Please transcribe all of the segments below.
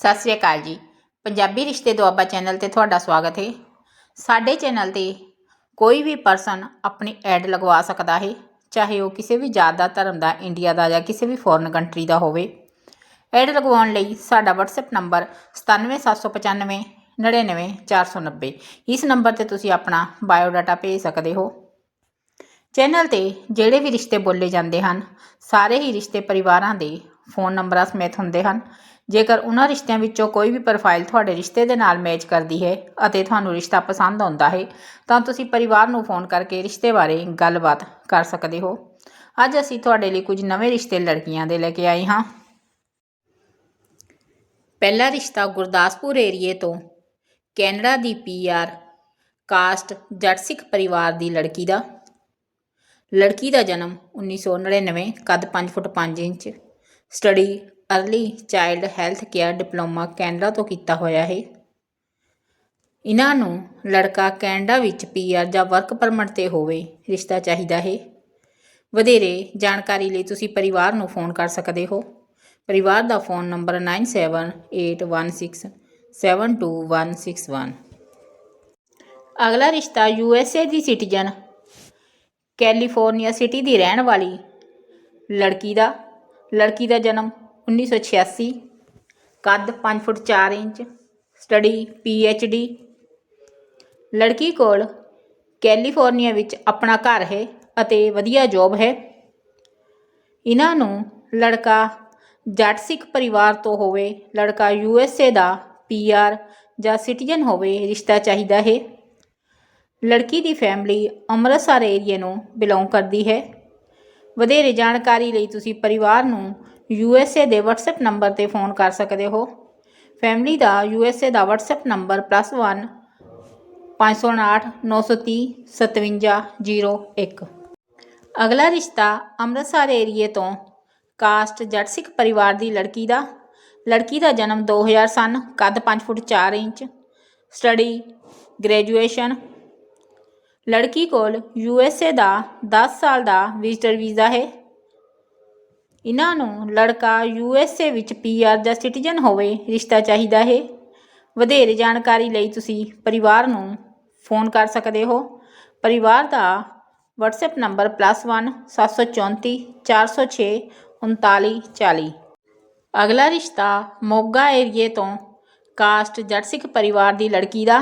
ਸਤਿ ਸ੍ਰੀ ਅਕਾਲ ਜੀ। ਪੰਜਾਬੀ ਰਿਸ਼ਤੇ ਦੁਆਬਾ ਚੈਨਲ ਤੇ ਤੁਹਾਡਾ ਸਵਾਗਤ ਹੈ। ਸਾਡੇ ਚੈਨਲ ਤੇ ਕੋਈ ਵੀ ਪਰਸਨ ਆਪਣੀ ਐਡ ਲਗਵਾ ਸਕਦਾ ਹੈ, ਚਾਹੇ ਉਹ ਕਿਸੇ ਵੀ ਜਾਤ ਦਾ, ਧਰਮ ਦਾ, ਇੰਡੀਆ ਦਾ ਜਾਂ ਕਿਸੇ ਵੀ ਫੋਰਨ ਕੰਟਰੀ ਦਾ ਹੋਵੇ। ਐਡ ਲਗਵਾਉਣ ਲਈ ਸਾਡਾ WhatsApp ਨੰਬਰ 97795 99490 ਇਸ ਨੰਬਰ ਤੇ ਤੁਸੀਂ ਆਪਣਾ ਬਾਇਓਡਾਟਾ ਭੇਜ ਸਕਦੇ ਹੋ। ਚੈਨਲ ਤੇ ਜਿਹੜੇ ਵੀ ਰਿਸ਼ਤੇ ਬੋਲੇ ਜਾਂਦੇ ਹਨ, ਸਾਰੇ ਹੀ ਰਿਸ਼ਤੇ ਪਰਿਵਾਰਾਂ ਦੇ ਫੋਨ ਨੰਬਰਾਂ ਸਮੇਤ ਹੁੰਦੇ ਹਨ। ਜੇਕਰ ਉਹਨਾਂ ਰਿਸ਼ਤਿਆਂ ਵਿੱਚੋਂ ਕੋਈ ਵੀ ਪ੍ਰੋਫਾਈਲ ਤੁਹਾਡੇ ਰਿਸ਼ਤੇ ਦੇ ਨਾਲ ਮੈਚ ਕਰਦੀ ਹੈ ਅਤੇ ਤੁਹਾਨੂੰ ਰਿਸ਼ਤਾ ਪਸੰਦ ਆਉਂਦਾ ਹੈ, ਤਾਂ ਤੁਸੀਂ ਪਰਿਵਾਰ ਨੂੰ ਫੋਨ ਕਰਕੇ ਰਿਸ਼ਤੇ ਬਾਰੇ ਗੱਲਬਾਤ ਕਰ ਸਕਦੇ ਹੋ। ਅੱਜ ਅਸੀਂ ਤੁਹਾਡੇ ਲਈ ਕੁਝ ਨਵੇਂ ਰਿਸ਼ਤੇ ਲੜਕੀਆਂ ਦੇ ਲੈ ਕੇ ਆਏ ਹਾਂ। ਪਹਿਲਾ ਰਿਸ਼ਤਾ ਗੁਰਦਾਸਪੁਰ ਏਰੀਏ ਤੋਂ ਕੈਨੇਡਾ ਦੀ ਪੀਆਰ ਕਾਸਟ ਜੱਟ ਸਿੱਖ ਪਰਿਵਾਰ ਦੀ ਲੜਕੀ ਦਾ। ਲੜਕੀ ਦਾ ਜਨਮ 1999 ਕੱਦ 5 foot 5 inch study early child health care diploma Canada ਤੋਂ ਕੀਤਾ ਹੋਇਆ ਹੈ। ਇਹਨਾਂ ਨੂੰ ਲੜਕਾ ਕੈਨੇਡਾ ਵਿੱਚ ਪੀਆਰ ਜਾਂ ਵਰਕ ਪਰਮਿਟ ਤੇ ਹੋਵੇ, ਰਿਸ਼ਤਾ ਚਾਹੀਦਾ ਹੈ। ਵਧੇਰੇ ਜਾਣਕਾਰੀ ਲਈ ਤੁਸੀਂ ਪਰਿਵਾਰ ਨੂੰ ਫੋਨ ਕਰ ਸਕਦੇ ਹੋ। ਪਰਿਵਾਰ ਦਾ ਫੋਨ ਨੰਬਰ 9781672161 ਅਗਲਾ ਰਿਸ਼ਤਾ ਯੂਐਸਏ ਦੀ ਸਿਟੀਜ਼ਨ, ਕੈਲੀਫੋਰਨੀਆ ਸਿਟੀ ਦੀ ਰਹਿਣ ਵਾਲੀ ਲੜਕੀ ਦਾ ਲੜਕੀ ਦਾ ਜਨਮ 1986 ਕੱਦ 5 ਫੁੱਟ 4 ਇੰਚ, ਸਟੱਡੀ ਡੀ ਲੜਕੀ ਕੋਲ ਕੈਲੀਫੋਰਨੀਆ ਵਿੱਚ ਆਪਣਾ ਘਰ ਹੈ ਅਤੇ ਵਧੀਆ ਜੌਬ ਹੈ। ਇਹਨਾਂ ਨੂੰ ਲੜਕਾ ਜੱਟ ਸਿੱਖ ਪਰਿਵਾਰ ਤੋਂ ਹੋਵੇ, ਲੜਕਾ ਯੂ ਐੱਸ ਏ ਦਾ ਪੀ ਆਰ ਜਾਂ ਸਿਟੀਜ਼ਨ ਹੋਵੇ ਰਿਸ਼ਤਾ ਚਾਹੀਦਾ ਹੈ। ਲੜਕੀ ਦੀ ਫੈਮਿਲੀ ਅੰਮ੍ਰਿਤਸਰ ਏਰੀਏ ਨੂੰ ਬਿਲੋਂਗ ਕਰਦੀ ਹੈ। ਵਧੇਰੇ ਜਾਣਕਾਰੀ ਲਈ ਤੁਸੀਂ ਪਰਿਵਾਰ ਨੂੰ ਯੂਐਸਏ ਦੇ WhatsApp ਨੰਬਰ ਤੇ ਫੋਨ ਕਰ ਸਕਦੇ ਹੋ। ਫੈਮਿਲੀ ਦਾ ਯੂਐਸਏ ਦਾ WhatsApp ਨੰਬਰ +1 559 930 5701 ਅਗਲਾ ਰਿਸ਼ਤਾ ਅੰਮ੍ਰਿਤਸਰ ਏਰੀਏ ਤੋਂ ਕਾਸਟ ਜੱਟ ਸਿੱਖ ਪਰਿਵਾਰ ਦੀ ਲੜਕੀ ਦਾ। ਲੜਕੀ ਦਾ ਜਨਮ 2000 ਸਨ, ਕੱਦ 5 ਫੁੱਟ 4 ਇੰਚ। ਸਟੱਡੀ ਗ੍ਰੈਜੂਏਸ਼ਨ ਲੜਕੀ ਕੋਲ ਯੂ ਐੱਸ ਏ ਦਾ 10 ਸਾਲ ਦਾ ਵਿਜ਼ਟਰ ਵੀਜ਼ਾ ਹੈ। ਇਹਨਾਂ ਨੂੰ ਲੜਕਾ ਯੂ ਐੱਸ ਏ ਵਿੱਚ ਪੀ ਆਰ ਜਾਂ ਸਿਟੀਜ਼ਨ ਹੋਵੇ ਰਿਸ਼ਤਾ ਚਾਹੀਦਾ ਹੈ। ਵਧੇਰੇ ਜਾਣਕਾਰੀ ਲਈ ਤੁਸੀਂ ਪਰਿਵਾਰ ਨੂੰ ਫੋਨ ਕਰ ਸਕਦੇ ਹੋ। ਪਰਿਵਾਰ ਦਾ WhatsApp ਨੰਬਰ +1 734 406 3940 ਅਗਲਾ ਰਿਸ਼ਤਾ ਮੋਗਾ ਏਰੀਏ ਤੋਂ ਕਾਸਟ ਜੱਟ ਸਿੱਖ ਪਰਿਵਾਰ ਦੀ ਲੜਕੀ ਦਾ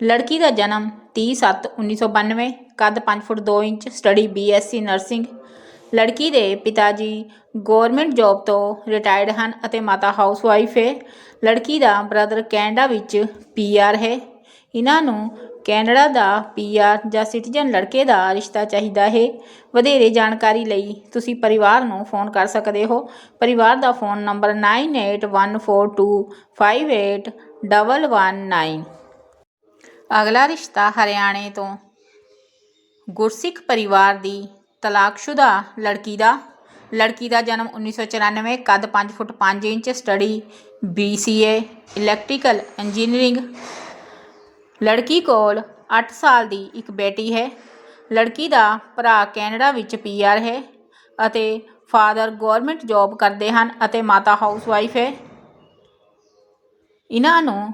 ਲੜਕੀ ਦਾ ਜਨਮ 30/7/1992 ਕੱਦ 5 foot 2 inch, study BSc nursing. ਲੜਕੀ ਦੇ ਪਿਤਾ ਜੀ ਗਵਰਨਮੈਂਟ ਜੌਬ ਤੋਂ ਰਿਟਾਇਰਡ ਹਨ ਅਤੇ ਮਾਤਾ ਹਾਊਸਵਾਈਫ ਹੈ। ਲੜਕੀ ਦਾ ਬ੍ਰਦਰ ਕੈਨੇਡਾ ਵਿੱਚ ਪੀਆਰ ਹੈ। ਇਹਨਾਂ ਨੂੰ ਕੈਨੇਡਾ ਦਾ ਪੀਆਰ ਜਾਂ ਸਿਟੀਜ਼ਨ ਲੜਕੇ ਦਾ ਰਿਸ਼ਤਾ ਚਾਹੀਦਾ ਹੈ। ਵਧੇਰੇ ਜਾਣਕਾਰੀ ਲਈ ਤੁਸੀਂ ਪਰਿਵਾਰ ਨੂੰ ਫੋਨ ਕਰ ਸਕਦੇ ਹੋ। ਪਰਿਵਾਰ ਦਾ ਫੋਨ ਨੰਬਰ 9814258119 ਅਗਲਾ ਰਿਸ਼ਤਾ ਹਰਿਆਣੇ ਤੋਂ। ਗੁਰਸਿੱਖ ਪਰਿਵਾਰ ਦੀ ਤਲਾਕਸ਼ੁਦਾ ਲੜਕੀ ਦਾ। ਲੜਕੀ ਦਾ ਜਨਮ 1994 ਕੱਦ 5 foot 5 inch study BCA electrical engineering. ਲੜਕੀ ਕੋਲ 8 ਸਾਲ ਦੀ ਇੱਕ ਬੇਟੀ ਹੈ। ਲੜਕੀ ਦਾ ਭਰਾ ਕੈਨੇਡਾ ਵਿੱਚ ਪੀਆਰ ਹੈ ਅਤੇ ਫਾਦਰ ਗਵਰਨਮੈਂਟ ਜੌਬ ਕਰਦੇ ਹਨ ਅਤੇ ਮਾਤਾ ਹਾਊਸਵਾਈਫ ਹੈ। ਇਹਨਾਂ ਨੂੰ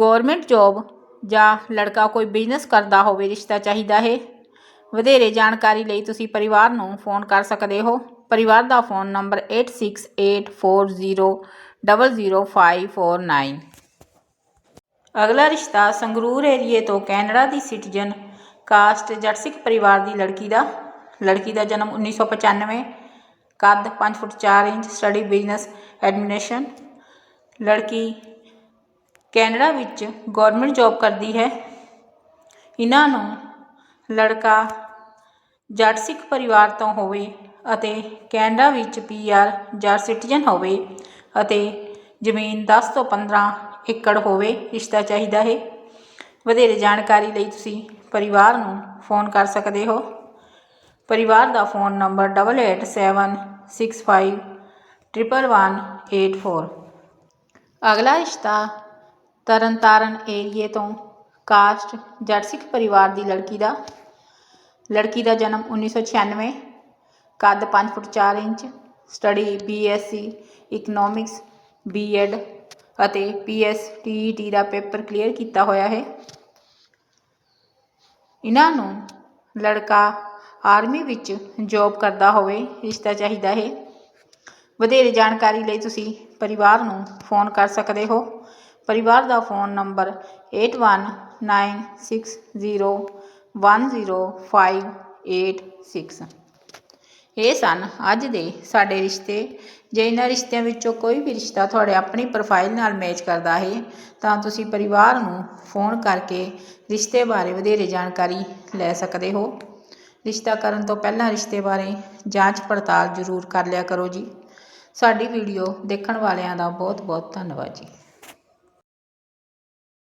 ਗਵਰਨਮੈਂਟ ਜੌਬ ਜਾਂ ਲੜਕਾ ਕੋਈ ਬਿਜ਼ਨਸ ਕਰਦਾ ਹੋਵੇ, ਰਿਸ਼ਤਾ ਚਾਹੀਦਾ ਹੈ, ਵਧੇਰੇ ਜਾਣਕਾਰੀ ਲਈ ਤੁਸੀਂ ਪਰਿਵਾਰ ਨੂੰ ਫੋਨ ਕਰ ਸਕਦੇ ਹੋ। ਪਰਿਵਾਰ ਦਾ ਫੋਨ ਨੰਬਰ 8684000549 ਅਗਲਾ ਰਿਸ਼ਤਾ ਸੰਗਰੂਰ ਏਰੀਏ ਤੋਂ ਕੈਨੇਡਾ ਦੀ ਸਿਟੀਜ਼ਨ ਕਾਸਟ ਜੱਟ ਪਰਿਵਾਰ ਦੀ ਲੜਕੀ ਦਾ। ਲੜਕੀ ਦਾ ਜਨਮ 1995 ਕੱਦ 5 foot 4 inch study business administration ਲੜਕੀ ਕੈਨੇਡਾ ਵਿੱਚ ਗੌਰਮੈਂਟ ਜੋਬ ਕਰਦੀ ਹੈ। ਇਹਨਾਂ ਨੂੰ ਲੜਕਾ ਜੱਟ ਸਿੱਖ ਪਰਿਵਾਰ ਤੋਂ ਹੋਵੇ ਅਤੇ ਕੈਨੇਡਾ ਵਿੱਚ ਪੀਆਰ ਜਾਂ ਸਿਟੀਜ਼ਨ ਹੋਵੇ ਅਤੇ ਜ਼ਮੀਨ 10 ਤੋਂ 15 ਏਕੜ ਹੋਵੇ, ਰਿਸ਼ਤਾ ਚਾਹੀਦਾ ਹੈ। ਵਧੇਰੇ ਜਾਣਕਾਰੀ ਲਈ ਤੁਸੀਂ ਪਰਿਵਾਰ ਨੂੰ ਫੋਨ ਕਰ ਸਕਦੇ ਹੋ। ਪਰਿਵਾਰ ਦਾ ਫੋਨ ਨੰਬਰ 8876511184 ਅਗਲਾ ਰਿਸ਼ਤਾ ਤਰਨਤਾਰਨ ਏਰੀਏ ਤੋਂ ਕਾਸਟ ਜੱਟ ਸਿੱਖ ਪਰਿਵਾਰ ਦੀ ਲੜਕੀ ਦਾ। ਲੜਕੀ ਦਾ ਜਨਮ 1996 ਕੱਦ 5 foot 4 inch, study BSc economics, BEd ਅਤੇ ਪੀਐਸ ਟੀਈਟੀ ਦਾ ਪੇਪਰ ਕਲੀਅਰ ਕੀਤਾ ਹੋਇਆ ਹੈ। ਇਹਨਾਂ ਨੂੰ ਲੜਕਾ ਆਰਮੀ ਵਿੱਚ ਜੌਬ ਕਰਦਾ ਹੋਵੇ, ਰਿਸ਼ਤਾ ਚਾਹੀਦਾ ਹੈ। ਵਧੇਰੇ ਜਾਣਕਾਰੀ ਲਈ ਤੁਸੀਂ ਪਰਿਵਾਰ ਨੂੰ ਫੋਨ ਕਰ ਸਕਦੇ ਹੋ। ਪਰਿਵਾਰ ਦਾ ਫੋਨ ਨੰਬਰ 8196010586 ਇਹ ਸਨ ਅੱਜ ਦੇ ਸਾਡੇ ਰਿਸ਼ਤੇ। ਜੇ ਇਹਨਾਂ ਰਿਸ਼ਤਿਆਂ ਵਿੱਚੋਂ ਕੋਈ ਵੀ ਰਿਸ਼ਤਾ ਤੁਹਾਡੇ ਆਪਣੀ ਪ੍ਰੋਫਾਈਲ ਨਾਲ ਮੈਚ ਕਰਦਾ ਹੈ, ਤਾਂ ਤੁਸੀਂ ਪਰਿਵਾਰ ਨੂੰ ਫੋਨ ਕਰਕੇ ਰਿਸ਼ਤੇ ਬਾਰੇ ਵਧੇਰੇ ਜਾਣਕਾਰੀ ਲੈ ਸਕਦੇ ਹੋ। ਰਿਸ਼ਤਾ ਕਰਨ ਤੋਂ ਪਹਿਲਾਂ ਰਿਸ਼ਤੇ ਬਾਰੇ ਜਾਂਚ ਪੜਤਾਲ ਜ਼ਰੂਰ ਕਰ ਲਿਆ ਕਰੋ ਜੀ। ਸਾਡੀ ਵੀਡੀਓ ਦੇਖਣ ਵਾਲਿਆਂ ਦਾ ਬਹੁਤ ਬਹੁਤ ਧੰਨਵਾਦ ਜੀ।